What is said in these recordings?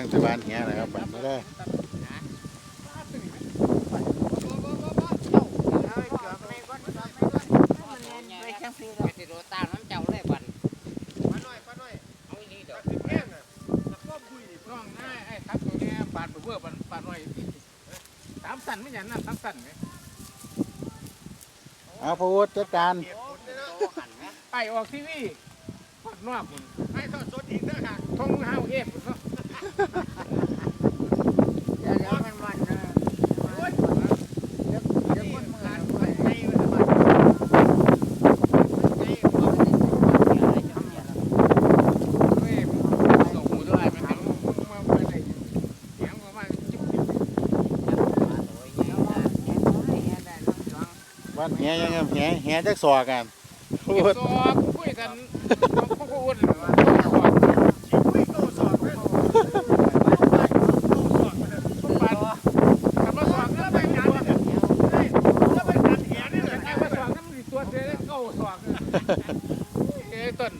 ลังจะบ้านเฮียนะครับบ้านไม่ได้ไปสิโรตามน้ำเจ้าเลยบันป้าน้อยป้าน้อยอาอีนี่เด้อตัดแห้งอะตะก้อมคุยนี่น้องนายไอ้ทับตัวเนี้ยปเพื่อปาดปาดหน่อยสามสันไม่หยันนะสามสันไหมเอาพวุฒิจัดการไอ้ออกทีวีปาดนอกคุณให้ทอดสดอีกนะฮะทงห้าวเอฟเนาะ เดี๋ยวเดี๋ยวมันวันนะโอ้ยเดี๋ยวเดี๋ยวคนมือร้านไปคนไทยมันจะมาไทยเว้ยส่งหูด้วยมันทำมาไปไหนเสียงประมาณจุ๊บบ้านเฮียยังไงเฮียเฮียจักสอกันพระวุฒิตัวคุยกันพวกพวกอ้วน ชีวิตโตสอบเลยโตสอบเลย ปาดคำว่าสองก็ไปงานเนี่ย แล้วไปตัดแหนี่เลย ไอ้ว่าสองนั่นมันตัวเจ๊เก้าสองเอ้ต้น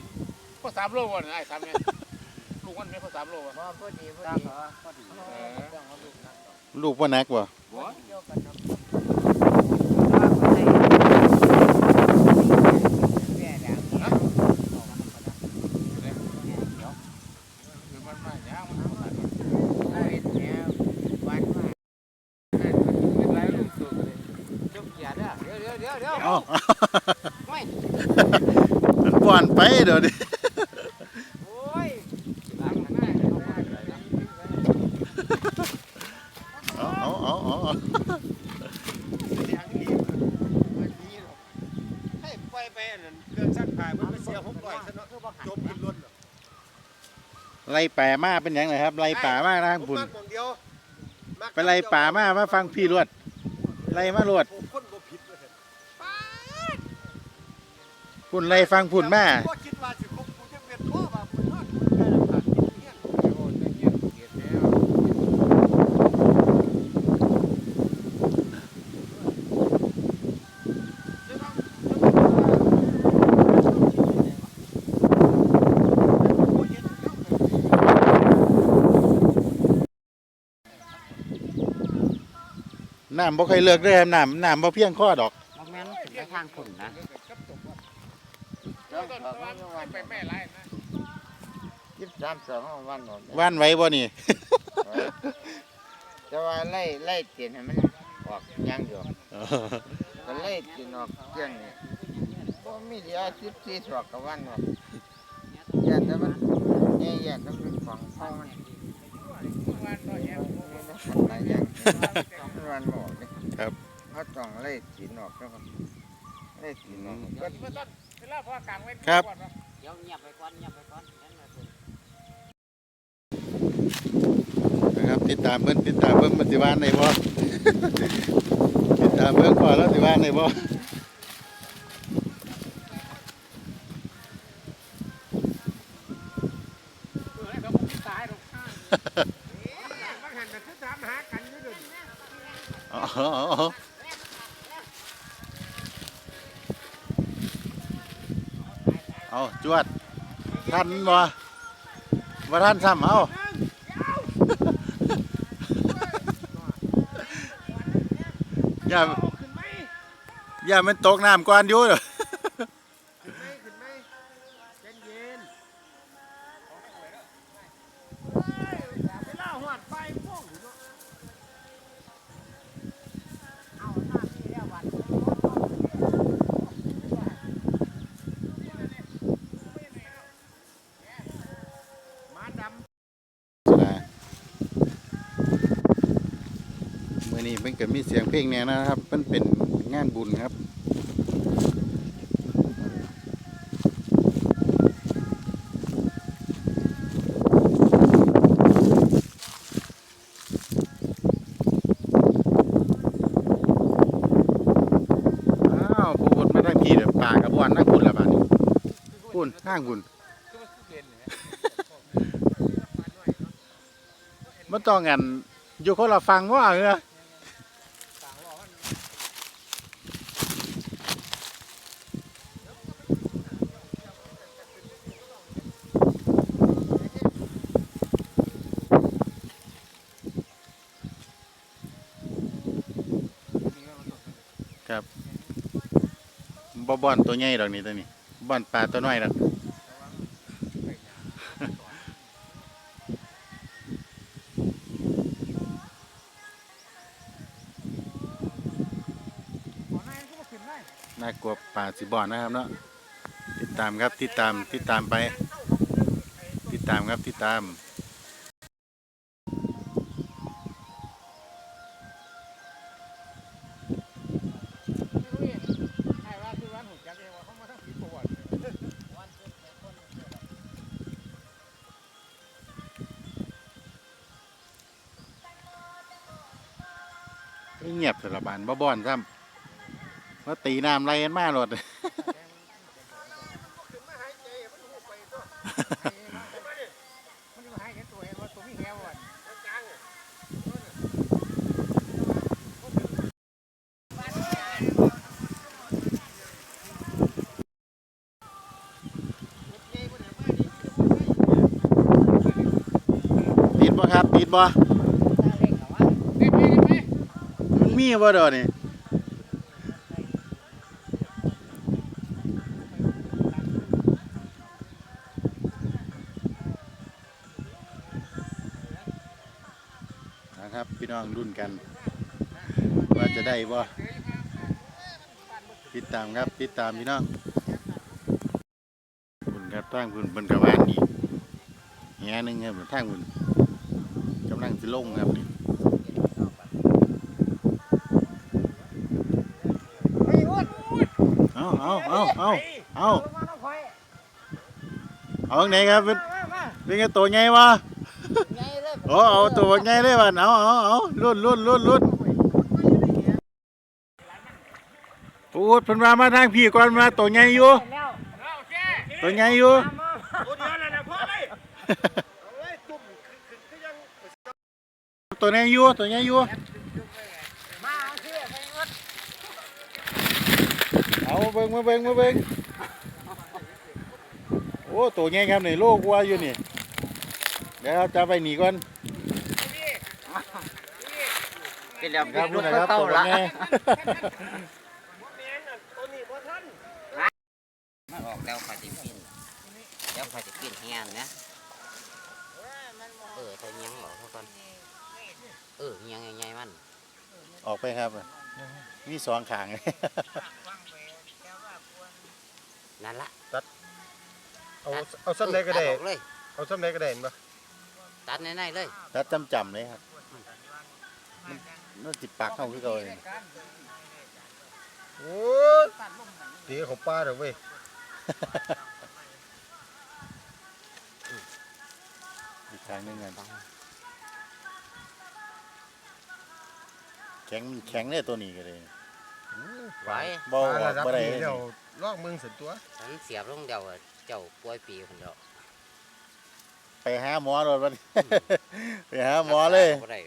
พอสาม โลวันไอ้สามเนี่ยลูกมันไม่พอสามโลวะพอดีพอดีพอดีลูกว่านักบ่มันมาอย่างมันมาเดี๋ยวเดี๋ยวเดี๋ยวเดี๋ยวเอาไม่มันป้อนไปเดี๋ยวดิ โอ้ย เอาเอาเอาเอาเอา เสียงดีมันดีหรอกให้ไปไปอันนั้นเครื่องซักผ้ามันไปเสียหกร้อยซะเนาะจบกินรถเหรอไล่ป่ามาเป็นหยังไงครับไล่ป่ามาทางผมบุญมักหม่องเดียวมักไปไล่ป่ามามาฟังพี่รวดไล่มาลวดผมคนบ่ผิดเลยพุ่นไล่ฟังพุ่นมา บ่คิดว่าสิคบกูจะเป็นพ่อว่าพุ่นทอดคุณได้ราคากินเที่ยง น้ำบ่ค่อยเลือกเด้อครับน้ำน้ำบ่เพียงข้อดอกมันแม่นไปทางคุณนะแล้วก็ไปแม่ไรนะยี่สิบสามสองวันหมดว่านไว้บ่นี่จะว่าไล่ไล่เตียนให้มันออกยังอยู่ก็ไล่เตียนออกเที่ยงนี่ก็มีเดียวสิบสี่สอกกับวันหมดยันแต่มันเนี่ยยันต้องเป็นของเข้ามัน วันต่อแย่ หลายอย่างวันหมดเลยครับเขาต้องไล่ตีนออกแล้วก็ไล่ตีนออกก็เมื่อต้นเวลาพอกลางไว้เดี๋ยวเงียบไปก่อนเงียบไปก่อนนะครับติดตามเพิ่นติดตามเบิ่งปฏิวัติในบ่ติดตามเบิ่งก่อนแล้วปฏิวัติในบ่เอ เอาจวด ทันบ่บ่ทันซ้ำเอาอย่า อย่ามันตกน้ำก่อนอยู่เด้อ เป็นก็มีเสียงเพลงเนี่ยนะครับมันเป็นงานบุญครับอ้าวผู้บนมาทั้งทีเดี๋ยป่ากับวันนั่งคุณละบานี้คุณข้างคุณมันต้องกันอยู่คนละฟังว่าเหรอ บ่บ่อนตัวใหญ่ดอกนี่ตัวนี้บ่อนปลาตัวน้อยดอกน่ากลัวปลาสิบ่อนนะครับเนาะติดตามครับติดตามติดตามไป ติดตามครับติดตาม งียบสารบานบ่บ่อนซ้ำว่าตีน้ำไรกันมาหลดมันจะมาให้เห็นตัวเองว่าตัวมีแหวอะติดบ่ครับติดบ่ ได้ไหมได้ไหม มีบ่ดอนี่นะครับ พี่น้องรุ่นกัน ว่าจะได้บ่ติดตามครับติดตามพี่น้องคุณครับทางคุณบนกระวานนี่แง่หนึ่งครับทางคุณกำลังสิลงครับนี่ เอาเอาเอาเอาเอาเอาไหนครับ เป็นเป็นไงตัวใหญ่วะไงเลยโอ้เอาตัวใหญ่เลยวะเอาเอาเอาลุ้นลุ้นลุ้นลุ้นพูดเพิ่นมามาทางพี่ก่อนมาตัวใหญ่อยู่แล้วโอเคตัวใหญ่อยู่มาตัวเดียวนั่นน่ะพอเลยเอาไว้ตุ่มคือคือยังตัวใหญ่อยู่ตัวใหญ่อยู่ มาเอาเสื้อไปงด เอา มาเบิ่งมาเบิ่งมาเบิ่งโอ้ตัวใหญ่ครับนี่โลกว่าอยู่นี่เดี๋ยวจับไปหนีก่อนกินแล้วครับลูนู่กนนะก็ครับเต้าตัวละใหญ่แม่นน่ะตัวนี้บ่ทันมันออกแล้วขาจิกินแล้วขาจิกินแฮนนะเออถ้ายังออกเขาก่อนเออยังยังไงมัน ออกไปครับ มีสองขาง นั่นละเอาเอาซ้ำไหนก็ได้ ตัออกเลย เอาซ้ำไหนก็ได้เห็นบ่ตัดในๆเลยแล้วจำจำๆเลยครับมันมันจิปากเข้าคือเก่าเลยโอ้ยตีของป้าเด้อเว้ยอีกครั้งหนึงกันแข็งมันแข็งเนี่ยตัวนี้ก็เลย ไหวบ่อปลาอระกดับบ่ได้นี้เลยเดี๋ยว ลอกเมืองเสร็จตัวฉันเสียบลงเดียวอะเจ้าป่วยปีคนเดียวไปหาหมอเลยวันไปหาหมอเลย บ่ได้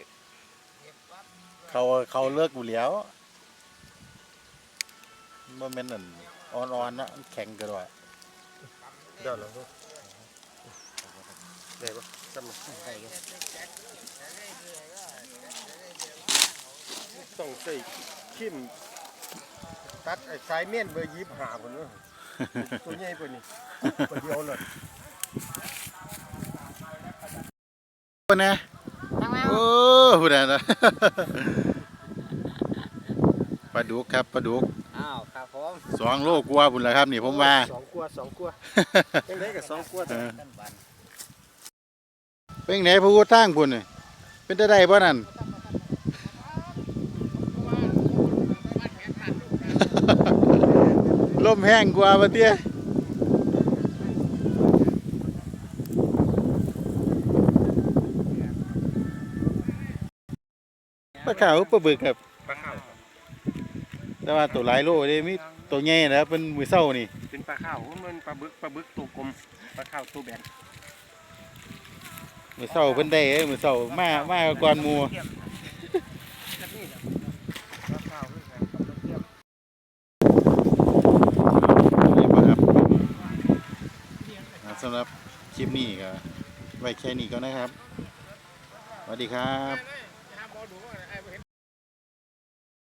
เขาเขาเลิกกูแล้วมันเป็นอันอ่อนๆนะมันแข็งเกินว่ะเดี๋ยวเราดูได้ปะซ้ำไหนต้องใส่ขิม ตัดไอ้สายเมียนเบอร์ยี่สิบห้าคนเนอะตัวใหญ่กว่านี้ตัวเดียวเลยคนนะทั้งแล้โอ้พูดอะไรนะปลาดุกครับปลาดุกอ้าวครับผมสองโลกว่าบุญแล้วครับนี่ผมว่าสองกัวสองกัวยังได้กับสองกัวเออต้นบันเป็นไหนพระพุทธทางพุ่นนี่เป็นได้ได้บ่นั่น ลมแห้งกว่าปะเตี้ยปลาขาวปลาบึกครับปลาข้าวแต่ว่าตัวหลายโลเด้มีตัวใหญ่นะครับเป็นมือเศร้านี่ เป็นปลาข้าวมันปลาบึกปลาบึกตัวกลมปลาข้าวตัวแบนมือเศร้าเพิ่นได้เอ้ยมือเศร้ามามาก่อนหมู่ ปลาข้าวคือกันเทียบ นี่บ่ครับอ่า สำหรับคลิปนี้ก็ไว้แค่นี้ก็นะครับสวัสดีครับ